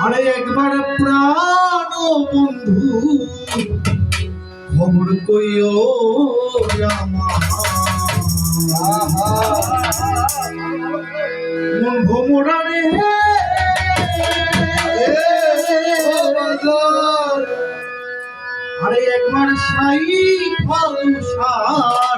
আরে একবার প্রাণ বন্ধু খবর কইও মন ভোমরা আরে একবার সাই ফালু সার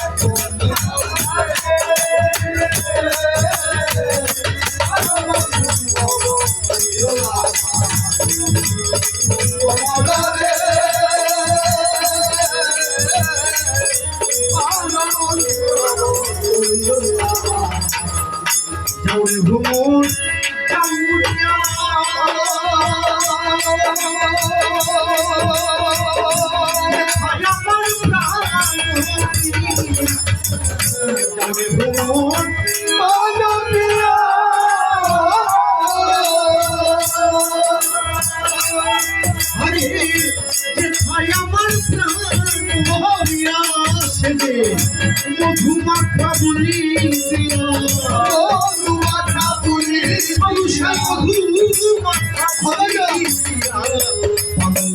সেজে মধুমাখা বলি দিয়া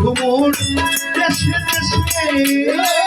ভ্রমণ দেশে দেশে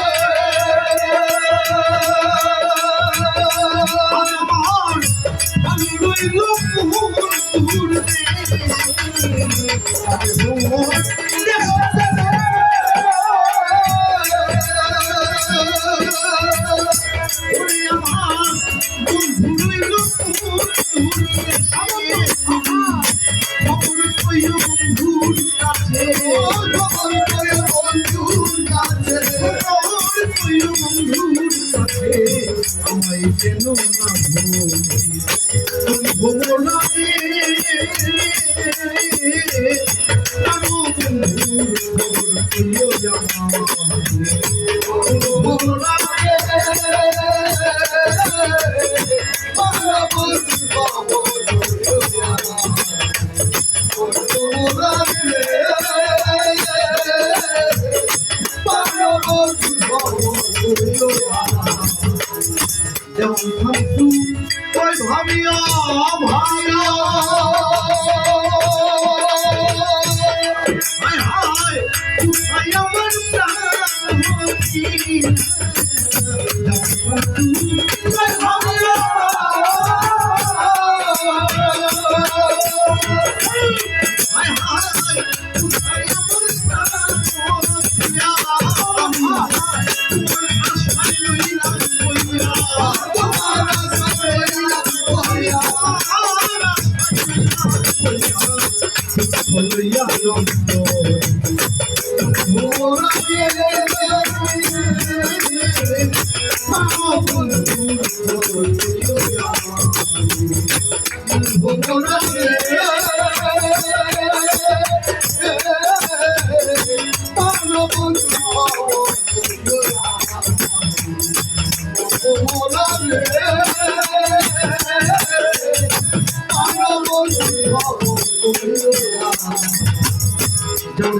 আমায় যেন না ভুল ভোলা বন্ধুর খবর কইও জামা ওই ভাবিয়া ভাবিয়া হায় হায় কোথায় আমার প্রাণ। যেমন থাকতু ওই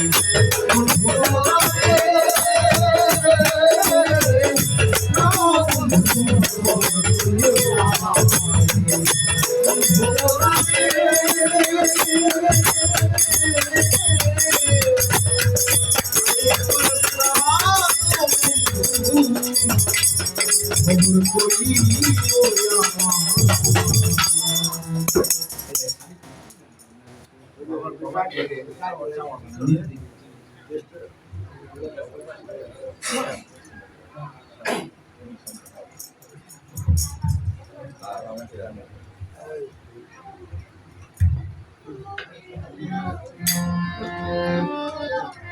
Gracias. Thank you.